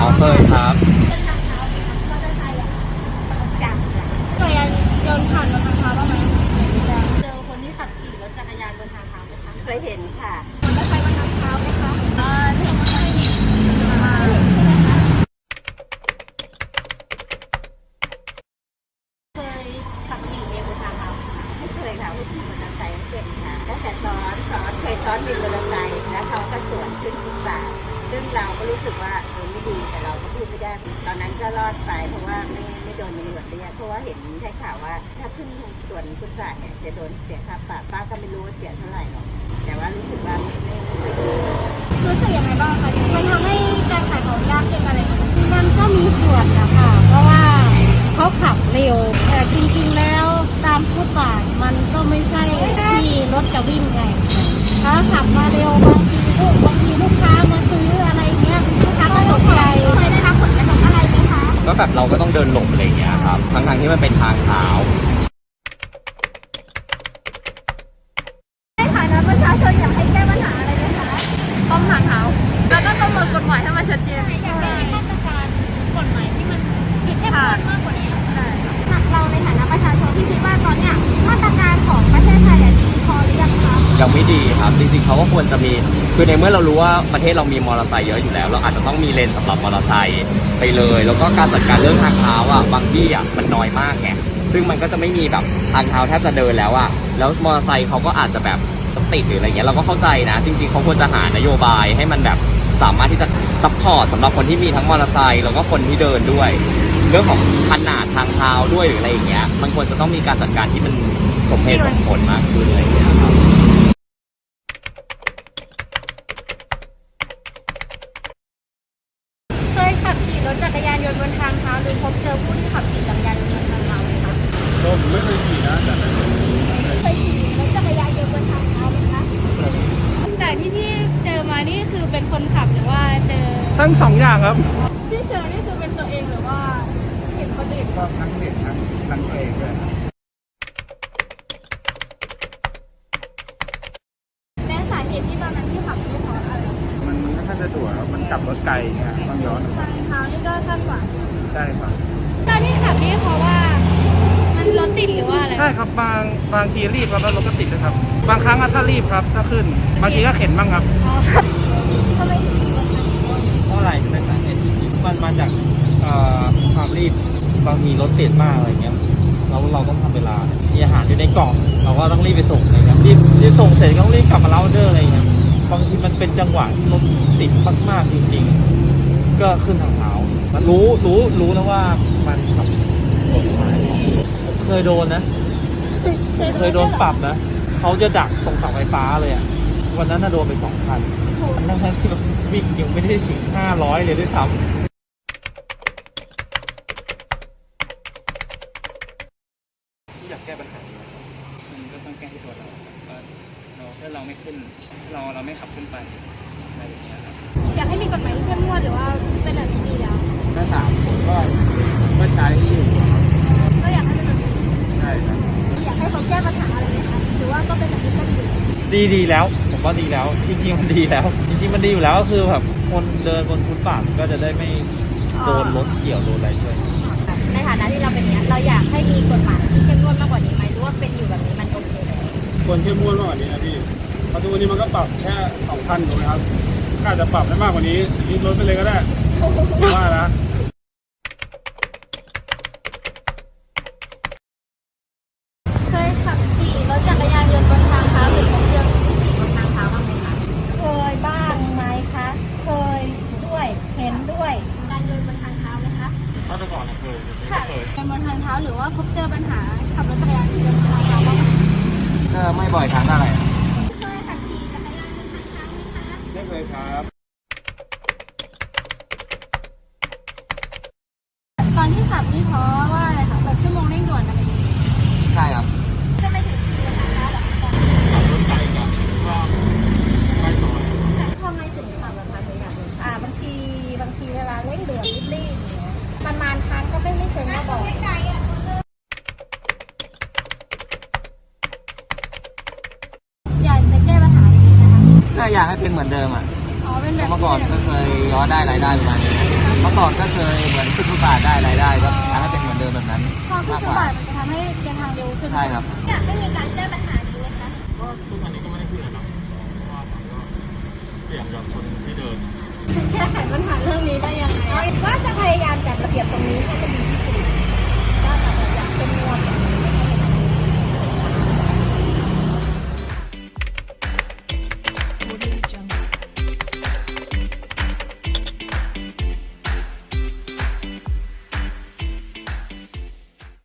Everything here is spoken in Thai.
ออเฟอร์ครับจักรยานยนต์ผ่านบนทางเท้าบ้างไหมเจอคนที่ขับขี่รถจักรยานบนทางเท้าไหมคเคยเห็นค่ะเตอร์ไซค์บนทางเท้าไหมคะเออเห็นเคยเห็นเคยขับขี่เองบนทางเท้าไม่เคยค่ะวุฒิมอเตอร์ไซค์เก่งค่ะตั้งแต่ซ้อนซ้อนเคยซ้อนบินมอเตอร์ไซค์แล้วเขาก็สวนขึ้นฟุตบาท ซึ่งเราก็รู้สึกว่าเออไม่ดีแต่เราก็พูดไม่ได้ตอนนั้นก็รอดไปเพราะว่าไม่ไม่โดนตำรวจเรียกเพราะว่าเห็นได้ข่าวว่า ถ้าขึ้นส่วนฟุตบาทเนี่ยจะโดนเสียค่าปรับป้าก็ไม่รู้ว่าเสียเท่าไหร่หรอกแต่ว่ารู้สึกว่าไม่ไม่ไม่ค่อยดีรู้สึกยังไงบ้างคะมันทำให้การขายของยากขึ้นอะไรมันก็มีส่วนนะคะเพราะว่าเขาขับเร็วแต่จริงๆแล้วตามฟุตบาทมันก็ไม่ใช่ที่รถจะวิ่งไงถ้าขับมาเร็ว แบบเราก็ต้องเดินหลบอะไรอย่างเงี้ยครับทั้งทางๆที่มันเป็นทางเท้า ในฐานะประชาชนอยากให้แก้ปัญหาอะไรไหมคะป้อมทางเท้าแล้วก็กำหนดกฎหมายให้มันชัดเจนอยากให้มีมาตรการกฎหมายที่มันเข้มข้นมากกว่านี้เราในฐานะประชาชนที่คิดว่าตอนเนี้ยมาตรการของประเทศไทยเนี่ยดีพอหรือยังคะ ยังไม่ดีครับ จริงๆเขาก็ควรจะมี คือในเมื่อเรารู้ว่าประเทศเรามีมอเตอร์ไซค์เยอะอยู่แล้ว เราอาจจะต้องมีเลนสำหรับมอเตอร์ไซค์ไปเลย แล้วก็การจัดการเรื่องทางเท้าอะบางที่อะมันน้อยมากไงซึ่งมันก็จะไม่มีแบบทางเท้าแทบจะเดินแล้วอะแล้วมอเตอร์ไซค์เขาก็อาจจะแบบติดหรืออะไรเงี้ยเราก็เข้าใจนะ จริงๆเขาควรจะหานโยบายให้มันแบบสามารถที่จะซัพพอร์ตสำหรับคนที่มีทั้งมอเตอร์ไซค์แล้วก็คนที่เดินด้วย เรื่องของขนาดทางเท้าด้วยหรืออะไรอย่างเงี้ย มันควรจะต้องมีการจัดการที่มันสมเหตุสมผลมากขึ้นอะไรอย่างเงี้ยครับ เคยขับขี่รถจักร ยานยนต์บนทางเท้าหรือพบเจอผู้ที่ขับขี่จักรยานยนต์บนทางเท้าไหมคะผมไม่เคยขี่นะแต่เคยขี่รถจักรยานยนต์บนทางเท้าไหมคะจากที่พี่เจอมานี่คือเป็นคนขับหรือว่าเจอทั้งสองอย่างครับที่เจอนี่คือเป็นตัวเองหรือว่าเห็นคนอื่นก็ทั้งเด็กทั้งทั้งตัวเองด้วยครับ และสาเหตุที่ตอนนั้นที่ขับนี่เพราะอะไร มันไม่ค่อยสะดวกครับมันกลับรถไกลเนี่ยต้องย้อนทางเท้านี่ก็สั้นกว่า ใช่ครับตอนที่ขับนี่เพราะว่า มันรถติดหรือว่าอะไร ใช่ครับบางบางทีรีบครับแล้วรถก็ติดด้วยครับ บางครั้งอะถ้ารีบครับ ถ้าขึ้น บางทีก็เข็นบ้างครับอ๋อทำไมถึงขี่รถทางเท้าเท่าไหร่เป็นสาเหตุมันมาจากเอ่อความรีบบางทีรถติดมากอะไรเงี้ยเราเราต้องทำเวลามีอาหารอยู่ในกล่อง เราก็ต้องรีบไปส่งอะไรเงี้ยรีบรีบส่งเสร็จก็ต้องรีบกลับมาเล่าเดอร์อะไรเงี้ย บางทีมันเป็นจังหวะที่รถติดมากๆจริงๆ ก็ขึ้นทางเท้ามันรู้รู้รู้แล้วว่ามันขับกฎหมายผมเคยโดนนะ เคยโดนปรับนะเขาจะดักตรงเสาไฟฟ้าเลยอะวันนั้นน่ะโดนไปสองพันทั้งๆที่มันวิ่งยังไม่ได้ถึงห้าร้อยเลยด้วยซ้ำ อยากแก้ปัญหามันก็ต้องแก้ที่ตัวเราว่าเราถ้าเราไม่ขึ้น เราเราไม่ขับขึ้นไปอะไรอย่างเงี้ยครับอยากให้มีกฎหมายที่เข้มงวดหรือว่าเป็นแบบนี้ดีแล้วถ้าถามผมก็ก็ใช้อยู่ครับก็อยากให้เป็นแบบนี้ใช่ครับอยากให้เขาแก้ปัญหาอะไรไหมคะหรือว่าก็เป็นแบบนี้ก็ดีดีดีแล้ว ผมว่าดีแล้ว จริงๆมันดีแล้ว จริงๆมันดีอยู่แล้วก็คือแบบคนเดินบนฟุตบาทก็จะได้ไม่โดนรถเฉี่ยวโดนอะไรด้วยในฐานะที่เราเป็นเนี้ยเราอยากให้มีกฎหมายที่เข้มงวดมากกว่านี้ไหมหรือว่าเป็นอยู่แบบนี้มันโอเคเลยควรเข้มงวดมากกว่านี้นะ พี่เพราะทุกวันนี้มันก็ปรับแค่สองพันถูกไหมครับก็อาจจะปรับได้มากกว่านี้ยึดรถไปเลยก็ได้ผมว่านะเคยขับขี่รถจักรยานยนต์บนทางเท้าหรือพบเจอผู้ขี่บนทางเท้าบ้างไหมคะเคยบ้างไหมคะ เคยด้วยเห็นด้วยการเดินบนทางเท้าไหมคะก็แต่ก่อนเคยค่ะเดินบนทางเท้าหรือว่าพบเจอปัญหาขับรถจักรยานยนต์บนทางเท้าบ้างไหมก็ไม่บ่อยครั้งอะไร ไม่เคยครับ ก็อยากให้เป็นเหมือนเดิมอะอ๋อเมื่อก่อนก็เคยย้อนได้รายได้ประมาณนี้เมื่อก่อนก็เคยเหมือนขึ้นฟุตบาทได้รายได้ก็อยากให้เป็นเหมือนเดิมแบบนั้นพอขึ้นมากกว่ามันจะทำให้เดินทางเร็วขึ้นใช่ครับอยากให้มีการแก้ปัญหานี้เลยคะก็ทุกวันนี้ก็ไม่ได้คุยกันหรเพราะว่ามัก็เปลี่ยนจากคนที่เดินแก้ไขปัญหาเรื่องนี้ได้ยังไงก็จะพยายามจัดระเบียบตรงนี้ให้เป็นดีที่สุดก็จะอยากเป็นงวด